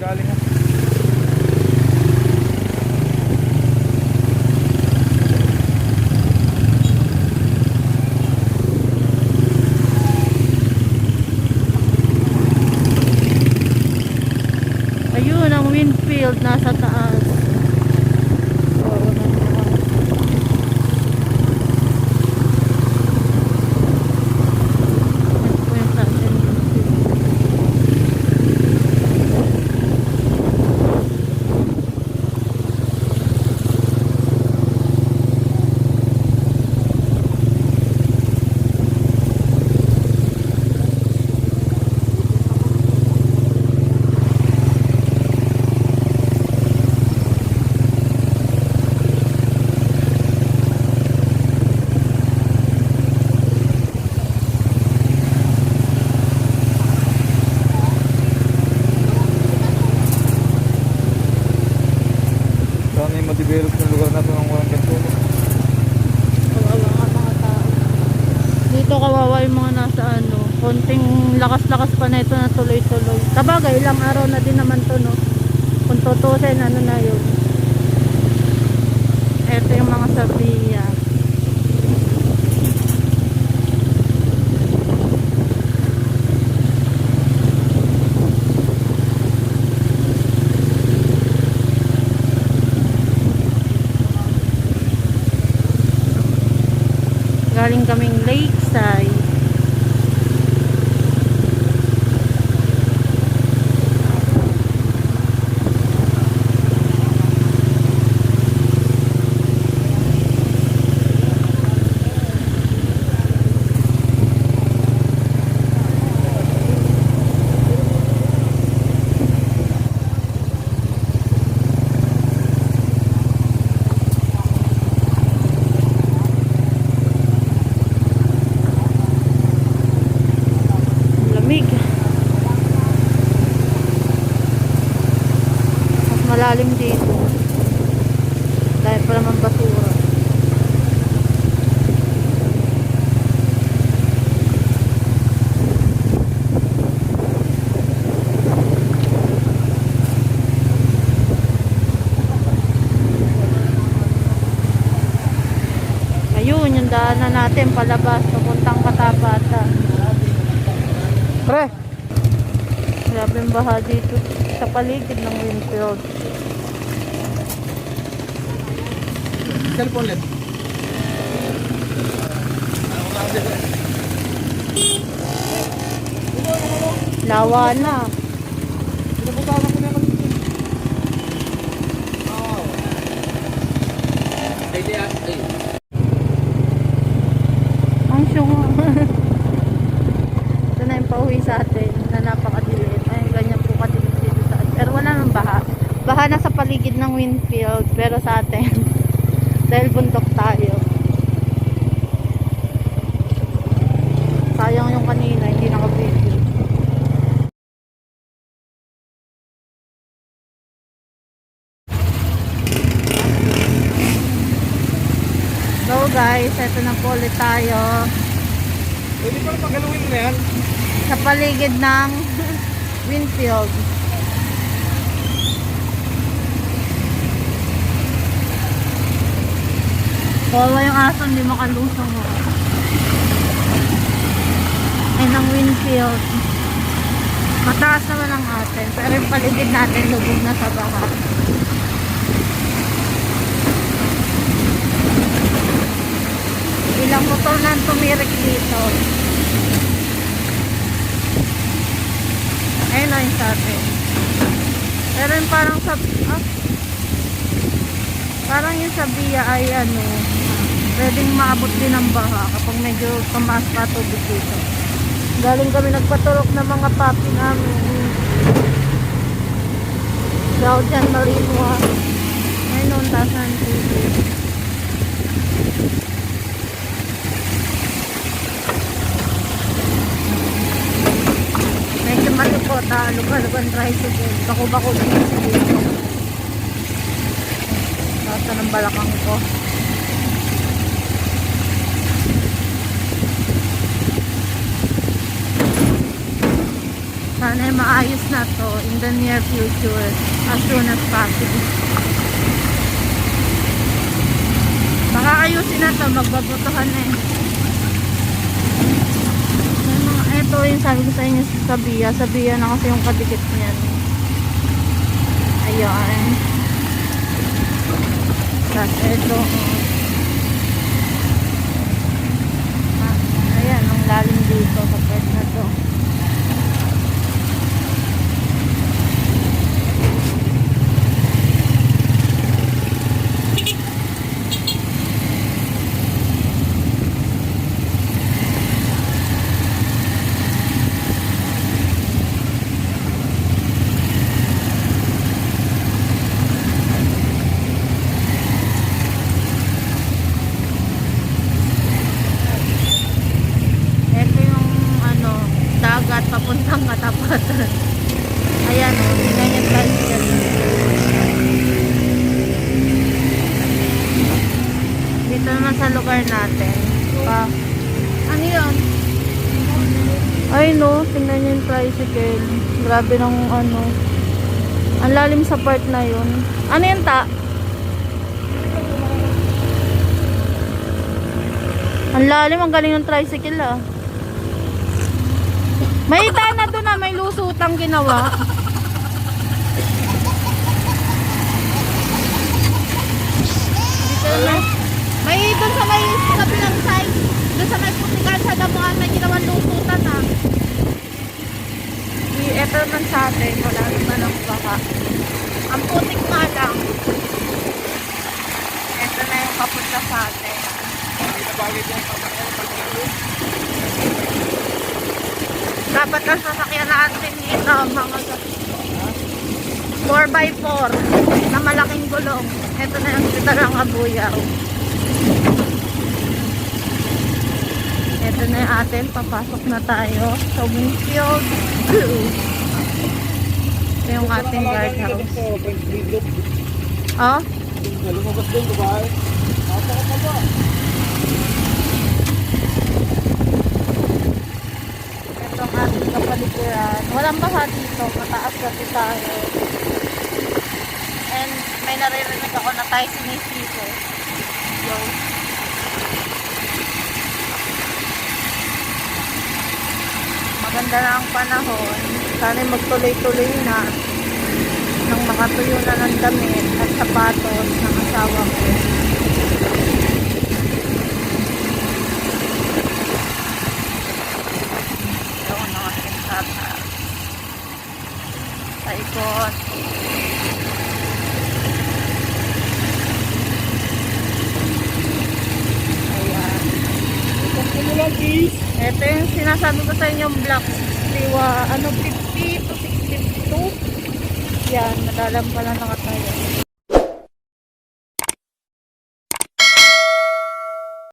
galing ha. Ayun, ang windfield nasa taas. Oo, nasa taas. Yan po yung taas ng windfield. Sana yung ma-develop yung lugar na ito ng walang ganito. Kawawa nga mga tao. Dito kawawa yung mga nasa ano, konting lakas-lakas pa na ito na tuloy-tuloy. Sabagay, ilang araw na din naman to, no? Kung tutusin, ano na yun. Ito yung mga sabiya. Galing kaming lakeside. Malalim dito. Dahil pa naman basura. Ayun, yung daanan natin palabas papuntang Katapatan. Pre! Grabe ang baha dito sa paligid ng Winfield. Cellphone LED. Lawa na. Pinapuntahan ako na mag Ang syunga. Ito na yung pauwi sa atin na napakadilim. Ay, ganyan po kadilim dito sa atin. Pero wala nang baha. Baha na sa paligid ng Winfield. Pero sa atin, dahil bundok tayo. Sayang yung kanina, hindi naka-video. So guys, eto na po ulit tayo Pwede pa rin paghaluin mo na yan. sa paligid ng Winfield. Kawawa yung aso, hindi makalusong mo. Ayun ang Winfield. Mataas naman ang atin, pero yung paligid natin lubog na sa baha. Ilang motor na tumirik dito. Ayun na yung sa atin. Pero yung parang sa... Ah, yung sa Bia ay ano, pwedeng maabot din ng baha kapag medyo tumaas pa tubig dito. Galing kami nagpaturok ng mga papi namin. Shout dyan Marinwa. Ngayon, taas ng tubig. Medyo malipot ha, lugar-lugar tricycle. Bako-bako dito. Tata ng balakang ko. Sana ay maayos na to in the near future as soon as possible. Baka ayusin na to, magbabotohan na eh. Ito yung sabi ko sa inyo sa Bia. Sa Bia na kasi yung kadikit niyan. Ayan. Tapos ito. Ah, ayan, ang lalim dito sa part na to. Ito yung ano, dagat papuntang katapatan. Ayan o, ganyan tayo dyan. Dito naman sa lugar natin. Pa. Ano yun? Ay no, tingnan niyo yung tricycle. Grabe ng ano. Ang lalim sa part na yun. Ano yun ta? Ang lalim, ang galing ng tricycle ah. May na doon na, may lusutang ginawa. Dito na. May doon sa may kabilang side, doon sa may putikan sa damuhan, may ginawang lusutan ah. Di, eto naman sa atin, wala naman ang baka. Ang putik nga lang. Eto na yung papunta sa atin. Dapat ang sasakyan natin dito mga 4x4 na malaking gulong. Ito na yung kita ng abuyaw. Ito na yung atin. Papasok na tayo sa Winfield. Ito yung ating guardhouse. Oh? Lumabas din, babae. Napakataba. Ito ang ating kapaligiran. Walang baha dito. Mataas kasi tayo. And may naririnig ako na tayo sinisisi. Yo. Maganda na ang panahon. Sana magtuloy-tuloy na nang makatuyo na ng damit at sapatos ng asawa ko. Ewan na kasi sa sa ikot. Ayan. Lang, please? Ito yung sinasabi ko sa inyo, black 60, wa- ano, 50 to 62. Yan, madalam pala nakatayo.